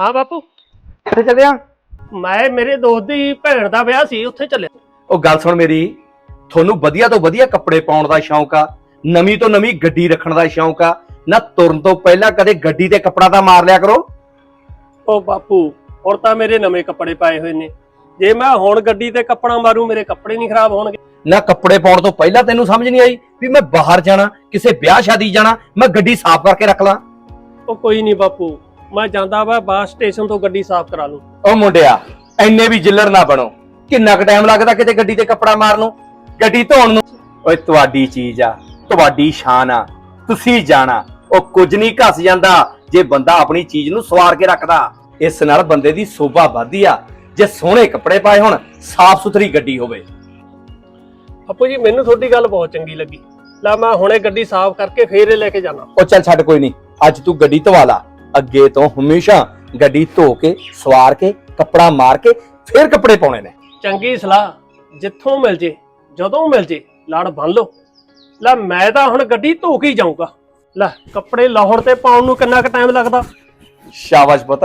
ਹਾਂ ਬਾਪੂ। ਕਿੱਥੇ ਚੱਲਿਆ? ਮੈਂ ਮੇਰੇ ਦੋਸਤ ਦੀ ਭੈਣ ਦਾ ਵਿਆਹ ਸੀ ਉੱਥੇ ਚੱਲਿਆ। ਉਹ ਗੱਲ ਸੁਣ ਮੇਰੀ ਤੁਹਾਨੂੰ ਵਧੀਆ ਤੋਂ ਵਧੀਆ ਕੱਪੜੇ ਪਾਉਣ ਦਾ ਸ਼ੌਂਕ ਆ ਨਵੀਂ ਤੋਂ ਨਵੀਂ ਗੱਡੀ ਰੱਖਣ ਦਾ ਸ਼ੌਂਕ ਆ ਨਾ ਤੁਰਨ ਤੋਂ ਪਹਿਲਾਂ ਕਦੇ ਗੱਡੀ ਤੇ ਕੱਪੜਾ ਤਾਂ ਮਾਰ ਲਿਆ ਕਰੋ। ਉਹ ਬਾਪੂ ਹੁਣ ਤਾਂ ਮੇਰੇ ਨਵੇਂ ਕੱਪੜੇ ਪਾਏ ਹੋਏ ਨੇ। ਜੇ ਮੈਂ ਹੁਣ ਗੱਡੀ ਤੇ ਕੱਪੜਾ ਮਾਰੂ ਮੇਰੇ ਕੱਪੜੇ ਨਹੀਂ ਖਰਾਬ ਹੋਣਗੇ। ਨਾ ਕੱਪੜੇ ਪਾਉਣ ਤੋਂ ਪਹਿਲਾਂ ਤੈਨੂੰ ਸਮਝ ਨਹੀਂ ਆਈ ਵੀ ਮੈਂ ਬਾਹਰ ਜਾਣਾ ਕਿਸੇ ਵਿਆਹ ਸ਼ਾਦੀ ਜਾਣਾ ਮੈਂ ਗੱਡੀ ਸਾਫ਼ ਕਰਕੇ ਰੱਖ ਲਾਂ? ਉਹ ਕੋਈ ਨਹੀਂ ਬਾਪੂ ਮੈਂ ਜਾਂਦਾ ਵਾ ਬੱਸ ਸਟੇਸ਼ਨ ਤੋਂ ਗੱਡੀ ਸਾਫ਼ ਕਰਾ ਲੂੰ ਉਹ ਮੁੰਡਿਆ ਐਨੇ ਵੀ ਜਿੱਲਰ ਨਾ ਬਣੋ। ਕਿੰਨਾ ਕੁ ਟਾਈਮ ਲੱਗਦਾ ਕਿਤੇ ਗੱਡੀ ਤੇ ਕੱਪੜਾ ਮਾਰਨ ਨੂੰ? ਗੱਡੀ ਧੋਣ ਨੂੰ? ਓਏ ਤੁਹਾਡੀ ਚੀਜ਼ ਆ ਤੁਹਾਡੀ ਸ਼ਾਨ ਆ। ਤੁਸੀਂ ਜਾਣਾ ਉਹ ਕੁਝ ਨਹੀਂ ਘਸ ਜਾਂਦਾ ਜੇ ਬੰਦਾ ਆਪਣੀ ਚੀਜ਼ ਨੂੰ ਸਵਾਰ ਕੇ ਰੱਖਦਾ। ਇਸ ਨਾਲ ਬੰਦੇ ਦੀ ਸੋਭਾ ਵੱਧਦੀ ਆ। ਜੇ ਸੋਹਣੇ ਕੱਪੜੇ ਪਾਏ ਹੋਣ ਸਾਫ਼ ਸੁਥਰੀ ਗੱਡੀ ਹੋਵੇ। ਬਾਪੂ ਜੀ ਮੈਨੂੰ ਤੁਹਾਡੀ ਗੱਲ ਬਹੁਤ ਚੰਗੀ ਲੱਗੀ। ਲੈ ਮੈਂ ਹੁਣੇ ਗੱਡੀ ਸਾਫ਼ ਕਰਕੇ ਫੇਰ ਇਹ ਲੈ ਕੇ ਜਾਣਾ। ਉਹ ਚੱਲ ਛੱਡ ਕੋਈ ਨਹੀਂ ਅੱਜ ਤੂੰ ਗੱਡੀ ਧਵਾ ਲਾ। ਅੱਗੇ ਤੋਂ ਹਮੇਸ਼ਾ ਗੱਡੀ ਧੋ ਕੇ ਸਵਾਰ ਕੇ ਕੱਪੜਾ ਮਾਰ ਕੇ ਫੇਰ ਕੱਪੜੇ ਪਾਉਣੇ ਨੇ। ਚੰਗੀ ਸਲਾਹ ਜਿੱਥੋਂ ਮਿਲ ਜੇ ਜਦੋਂ ਮਿਲ ਜੇ ਲੜ ਬੰਨ ਲਓ। ਲੈ ਮੈਂ ਤਾਂ ਹੁਣ ਗੱਡੀ ਧੋ ਕੇ ਹੀ ਜਾਊਂਗਾ। ਲੈ ਕੱਪੜੇ ਲਾਹੌਰ ਤੇ ਪਾਉਣ ਨੂੰ ਕਿੰਨਾ ਕੁ ਟਾਈਮ ਲੱਗਦਾ? ਸ਼ਾਬਾਸ਼ ਪੁੱਤ।